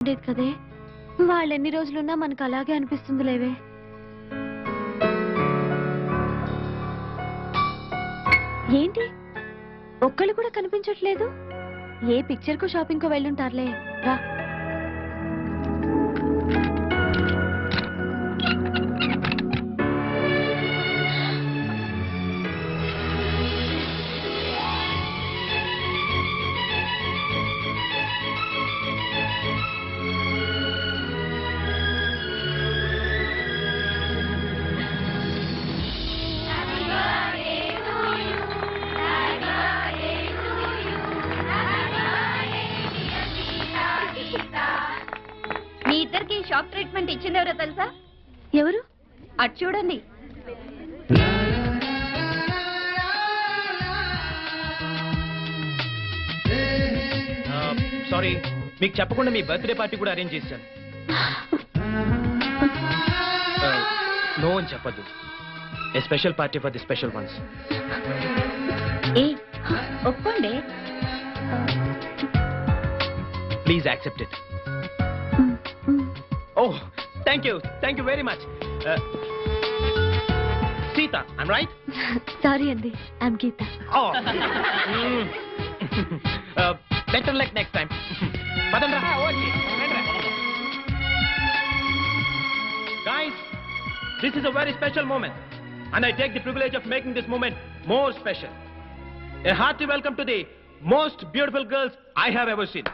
ఉండేది కదే. వాళ్ళు ఎన్ని రోజులున్నా మనకు అలాగే అనిపిస్తుంది లేవే ఏంటి? ఒక్కళ్ళు కూడా కనిపించట్లేదు? ఏ పిక్చర్కు షాపింగ్కు వెళ్ళుంటారులే. రా. ట్రీట్మెంట్ ఇచ్చింది ఎవరో తెలుసా? ఎవరు? అటు చూడండి. సారీ మీకు చెప్పకుండా మీ బర్త్డే పార్టీ కూడా అరేంజ్ చేశాను. నో అని చెప్పద్దు. A special party for the special ones ఏ ఒప్పుకోండి. Please accept it Thank you. Thank you very much. Uh, Sita, I'm right? Sorry, Andy. I'm Geeta. Oh. Hmm. uh, better luck next time. Ah, Padandra. Guys, this is a very special moment. And I take the privilege of making this moment more special. A hearty welcome to the most beautiful girls I have ever seen.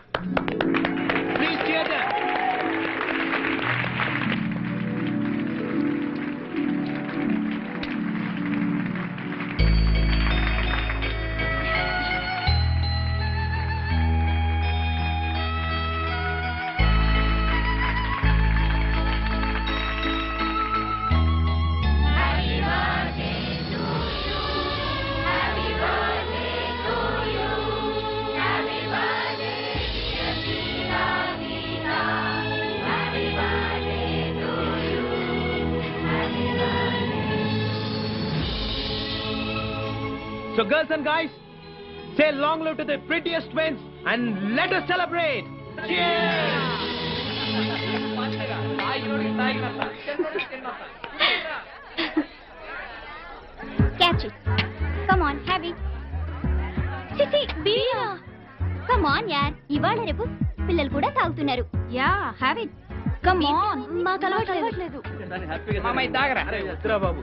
So, girls and guys, say long live to the prettiest twins and let us celebrate. Cheers! Catch it come on have it CC బియా come on యార్ ఇవాళ రేపు పిల్లలు కూడా తాగుతున్నారు. Yeah have it come on మాకు అలవాటు అలవాట్లేదు అరే, వద్దురా బాబు.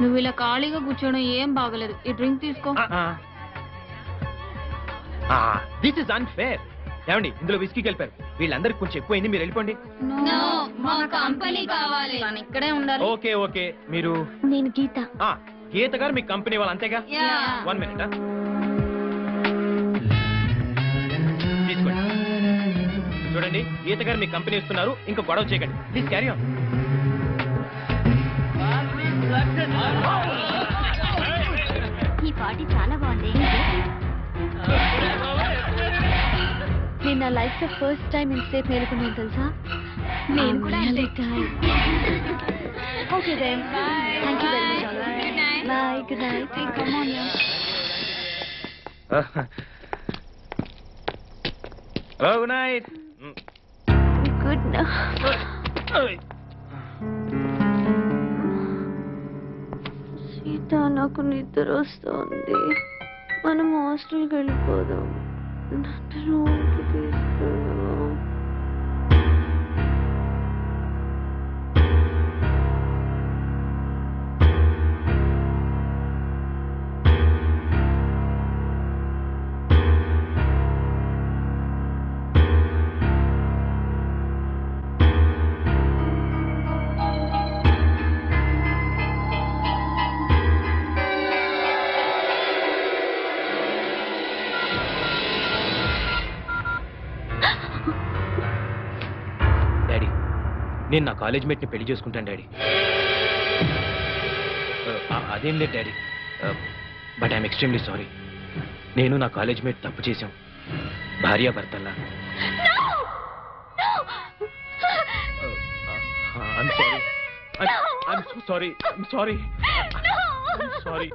నువ్వు ఇలా ఖాళీగా కూర్చోవడం ఏం బాగలేదు. ఈ డ్రింక్ తీసుకో. దిస్ ఇస్ అన్ఫేర్ ఏమండి ఇందులో విస్కీకి వెళ్ళిపోయారు వీళ్ళందరికి కొంచెం ఎక్కువైంది మీరు వెళ్ళిపోండి. మా కంపెనీ కావాలి. తను ఇక్కడే ఉండాలి. Okay okay. మీరు నేను గీత. ఆ, గీత గారు మీ కంపెనీ వాళ్ళు అంతేగా. వన్ మినిట్ తీసుకోండి. చూడండి గీత గారు మీ కంపెనీ ఇస్తున్నారు ఇంకా గొడవ చేయకండి. ప్లీజ్ క్యారీ ఆన్ ఈ పార్టీ చాలా బాగుంది. నేను నా లైఫ్లో ఫస్ట్ టైం ఇంతసేపు మేలుకున్నాను తెలుసా? నేను కూడా. Okay then thank you very much bye good night come on good night good Sita నాకు నిద్ర వస్తుంది మనం హాస్టల్కి వెళ్ళిపోదాం నన్ను రూమ్కి తీసుకెళ్ళు. నేను నా కాలేజ్ మేట్ని పెళ్ళి చేసుకుంటాను డాడీ. ఆ, అదేం లేదు daddy. But I'm extremely sorry. నేను నా కాలేజ్ మేట్ తప్పు చేశాం. భార్యాభర్తల్లా I'm sorry sorry sorry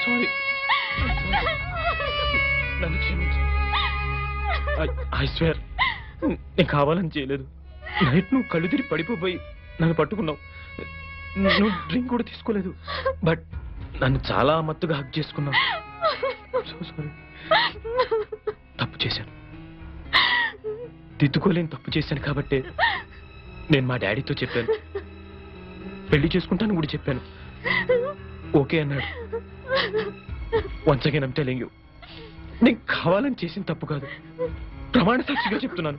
very నన్ను క్షమించు. ఐ స్వేర్ నేను కావాలని చేయలేదు. నైట్ నువ్వు కళ్ళు తిరిగి పడిపోయి నన్ను పట్టుకున్నావు. నువ్వు డ్రింక్ కూడా తీసుకోలేదు. బట్ నన్ను చాలా మత్తుగా హక్ చేసుకున్నావు. సో సారీ తప్పు చేశాను. తిట్టుకోలేని తప్పు చేశాను కాబట్టి నేను మా డాడీతో చెప్పాను. పెళ్ళి చేసుకుంటాను కూడా చెప్పాను. ఓకే అన్నాడు. Once again I'm telling you నేను కావాలని చేసిన తప్పు కాదు. ప్రమాణ సాక్షిగా చెప్తున్నాను.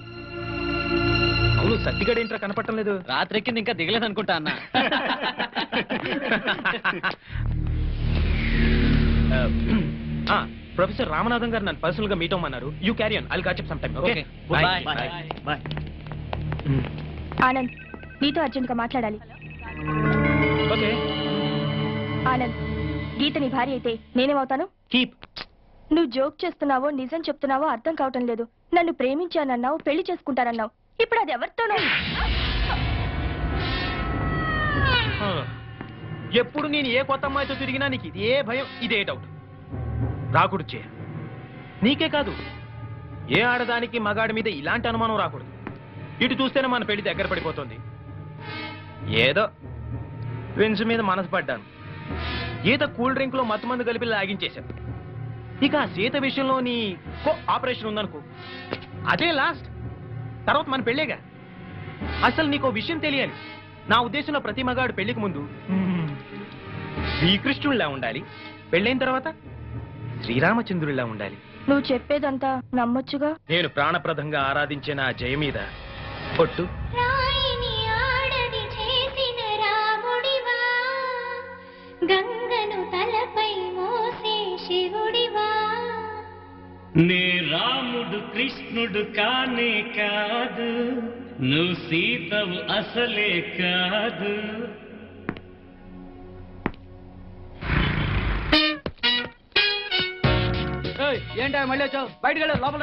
ఏంట్రా కనపడటం లేదు? రాత్రెక్కింది ఇంకా దిగలేదు అనుకుంటా అన్న ప్రొఫెసర్ రామనాథం గారు నన్ను పర్సనల్గా meet అవ్వమన్నారు. You carry on I'll catch some time okay. Anand నీతో అర్జెంట్గా మాట్లాడాలి. ఓకే ఆనంద్ గీత నీ భార్య అయితే నేనేమవుతాను? కీప్ నువ్వు జోక్ చేస్తున్నావో నిజం చెప్తున్నావో అర్థం కావటం లేదు. నన్ను ప్రేమించానన్నావు పెళ్ళి చేసుకుంటానన్నావు. ఇప్పుడు అది ఎవరితోనూ ఎప్పుడు నేను ఏ కొత్త అమ్మాయితో తిరిగినా నీకు ఇదే భయం ఇదే డౌట్ రాకూడదు చే నీకే కాదు. ఏ ఆడదానికి మగాడి మీద ఇలాంటి అనుమానం రాకూడదు. ఇటు చూస్తేనే మన పెళ్ళి దగ్గర పడిపోతుంది. ఏదో ట్విన్స్ మీద మనసు పడ్డాను. ఈత కూల్ డ్రింక్లో మత్తు కలిపి లాగించేశాను. ఇక ఆ సీత విషయంలో నీ కో ఆపరేషన్ ఉందనుకో. అదే లాస్ట్ తర్వాత మన పెళ్ళేగా. అసలు నీకు విషయం తెలియాలి. నా ఉద్దేశంలో ప్రతి మగాడు పెళ్ళికి ముందు శ్రీకృష్ణుడిలా ఉండాలి. పెళ్ళైన తర్వాత శ్రీరామచంద్రుడిలా ఉండాలి. నువ్వు చెప్పేదంతా నమ్మొచ్చుగా? నేను ప్రాణప్రదంగా ఆరాధించే నా జయ మీద పొట్టు నే రాముడు కృష్ణుడు కానే కాదు నువ్వు సీతవు అసలే కాదు. ఏంటా మళ్ళీ వచ్చావు? బయటకు లోపల